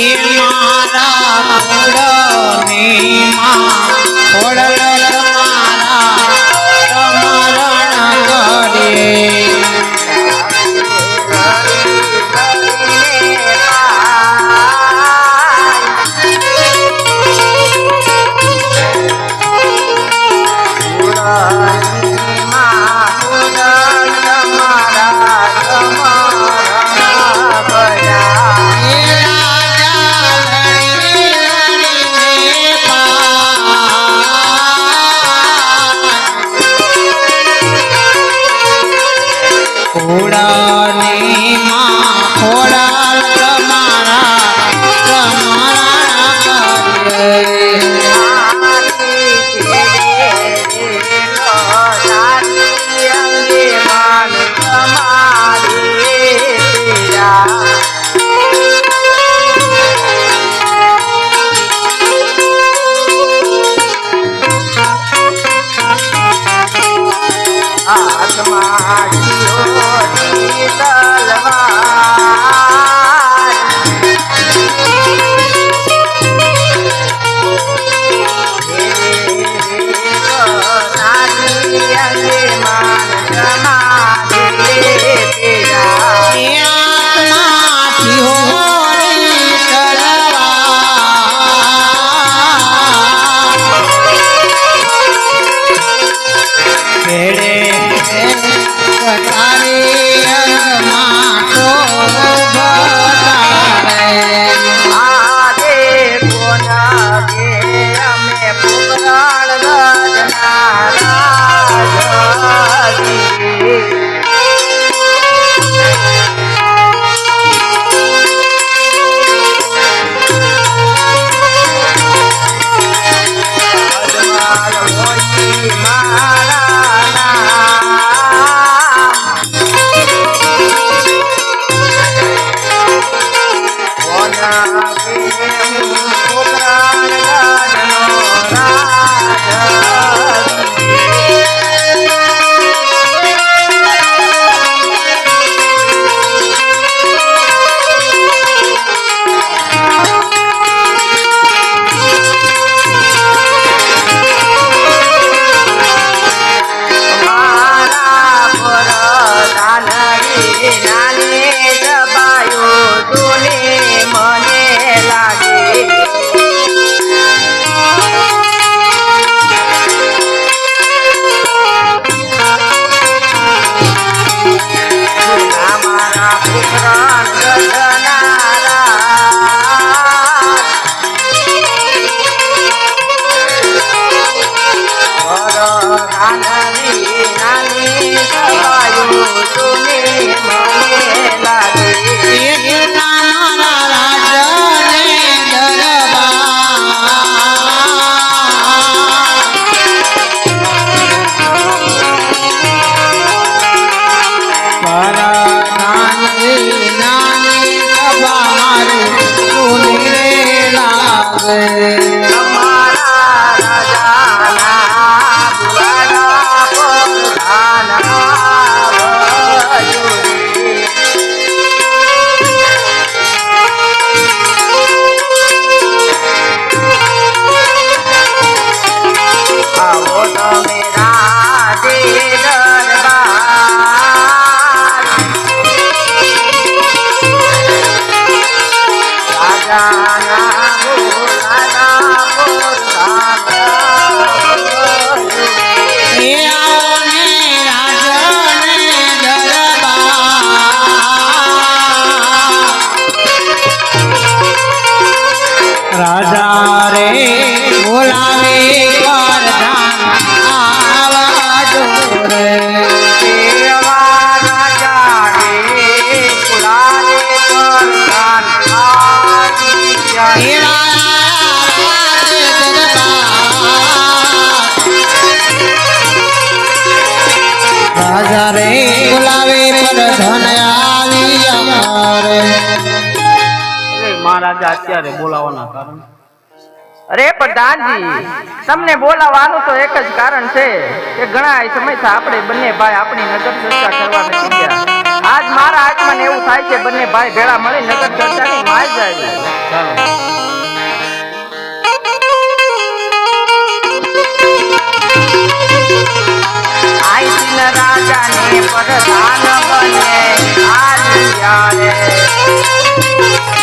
Feel রে મહારાજા અત્યારે બોલાવાના કારણ? અરે પ્રધાનજી તમને બોલાવવાનું તો એક જ કારણ છે કે ઘણા સમયથી આપણે બંને ભાઈ આપણી નગર ચર્ચા કરવા નથી ગયા. આજ મારા હાથમાં એવું થાય છે બંને ભાઈ ભેળા મળી નગર ચર્ચાની માય જાય રાજા ને પ્રધાન બને આલિયા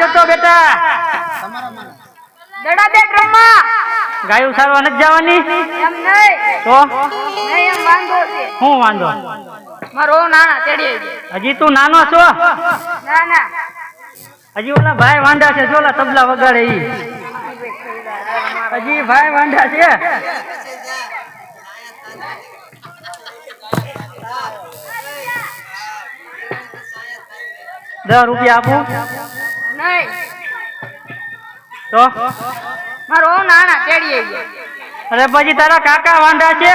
જતો બેટા. દડા બે ડ્રમમાં ગાયું સારવા નથી જવાની? એમ નહીં. તો? નહીં એમ વાંધો છે. હું વાંધો? મારો નાના જાય હજી તું નાનો છો? ના ના. હજી ઓલા ભાઈ વાંઢા છે જો ઓલા તબલા વગાડે ઈ. હજી ભાઈ વાંઢા છે? દસ રૂપિયા આપું? તો? મારો નાના ચડી જાય અરે પછી તારા કાકા વાંડા છે?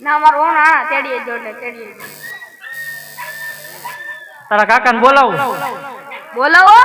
ના મારો નાના ચડી જાય એટલે ચડી જાય તારા કાકાને બોલાવો. બોલાવો?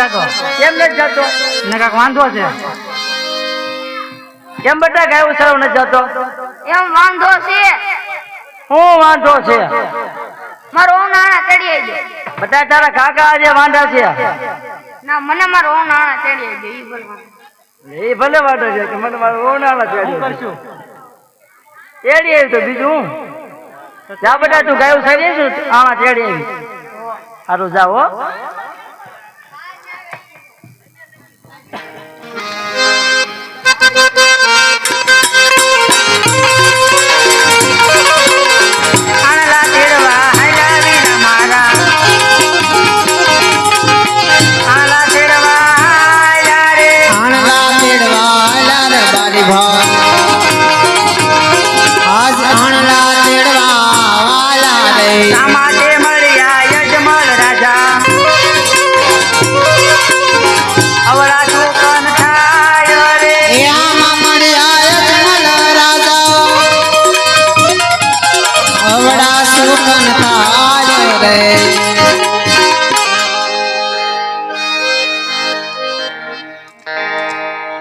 જાતો કેમ નથી જતો ને કાંઈક વાંધો છે? કેમ બેટા ગાયું સરાવ નથી જતો? એમ વાંધો છે. હું વાંધો છે? મારો નાણા ચડી બધા તારા કાકા આજે વાંધા છે? ના મને મારો નાણા ચડી એ ભલે વાંધો છે કે મને મારું કરશું આવી તો બીજું જા બેટા તું ગાયું સરી છું આણા તેડી આવી. સારું જાઓ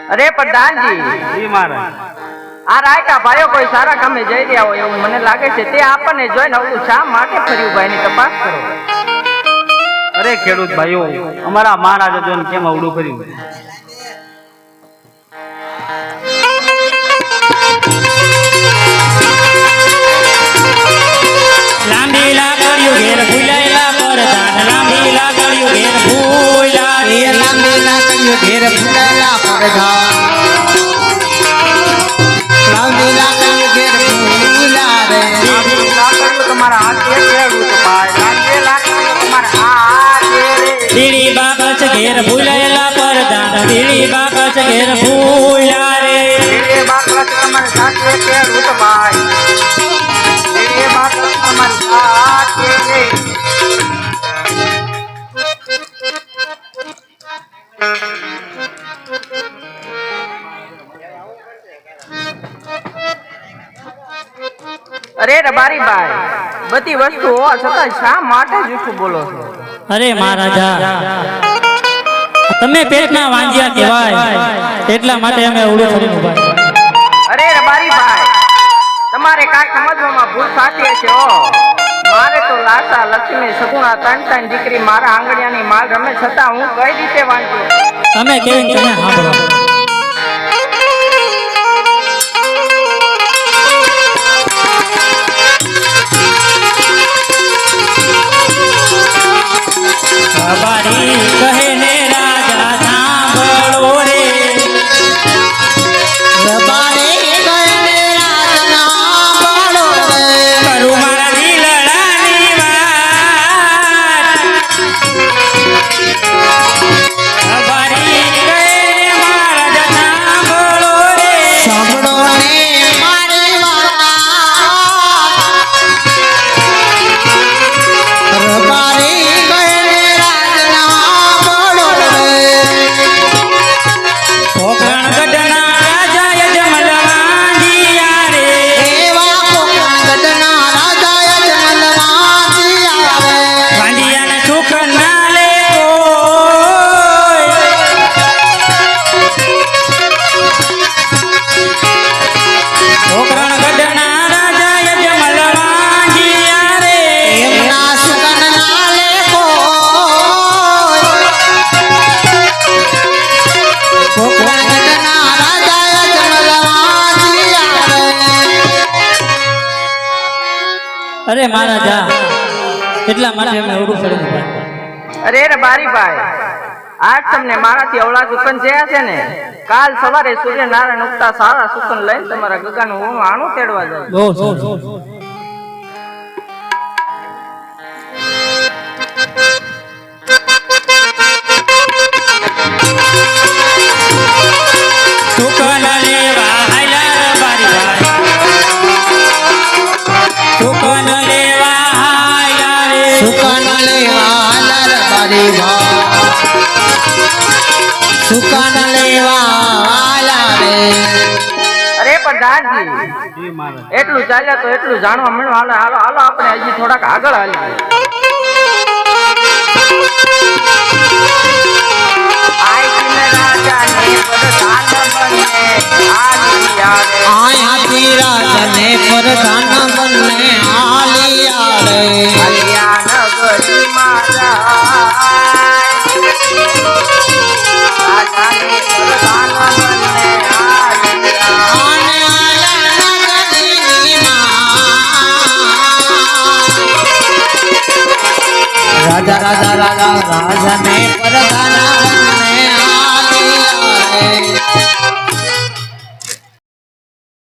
અરે પ્રધાનજી આ રાયકા ભાઈઓ કોઈ સારા કામે જઈ રહ્યા હોય એવું મને લાગે છે. તે આપણને જોઈને આવું શા માટે ફર્યું ભાઈની તપાસ કરો? અરે ખેડૂત ભાઈઓ અમારા મહારાજા જોઈને કેમ અવડું કર્યું લાંબી લાકડીઓ ઘેર ફૂલાયેલા પરદાન લાંબી લાકડીઓ ઘેર ફૂલા એ લાંબી લાકડીઓ ઘેર ફૂલેલા પડઘા લાંબી લાકડીઓ ઘેર ફૂલા રે લાકડીઓ તમારા હાથે ખેડૂત ભાઈ લાંબી લાકડીઓ અરે રબારી ભાઈ બધી વસ્તુ હોવા છતાં શા માટે જૂઠું બોલો છો? અરે મહારાજા તમે પેટના વાંજિયા કહેવાય એટલા માટે અમે અવળું કરીને ઊભા અરે રબારી ભાઈ તમારે કાંઈ સમજવામાં ભૂલ સાચી હો. મારે લાસા લક્ષ્મી સગુણા ત્રણ ત્રણ દીકરી મારા આંગણિયાની માલ રમે છતાં હું કઈ રીતે વાંચું? તમે કેવી તમે સાંભળો? કહે ને રાજા સાંભળો. અરે મહારાજા. એટલા માટે અમે ઓડું ફરી અરે રે બારી ભાઈ આજ તમને મારાથી અવળા ઉત્પન્ન થયા છે ને? કાલ સવારે સૂર્યનારાયણ ઉગતા સારા સુકન લઈને તમારા ગગાનું હું આણું તેડવા જાય એટલું ચાલે તો એટલું જાણવા મળ્યું. હાલો હાલો હાલો આપણે હજી થોડાક આગળ હાલીએ. આય હાથી રાજા ને પર રાજા ને પરદાના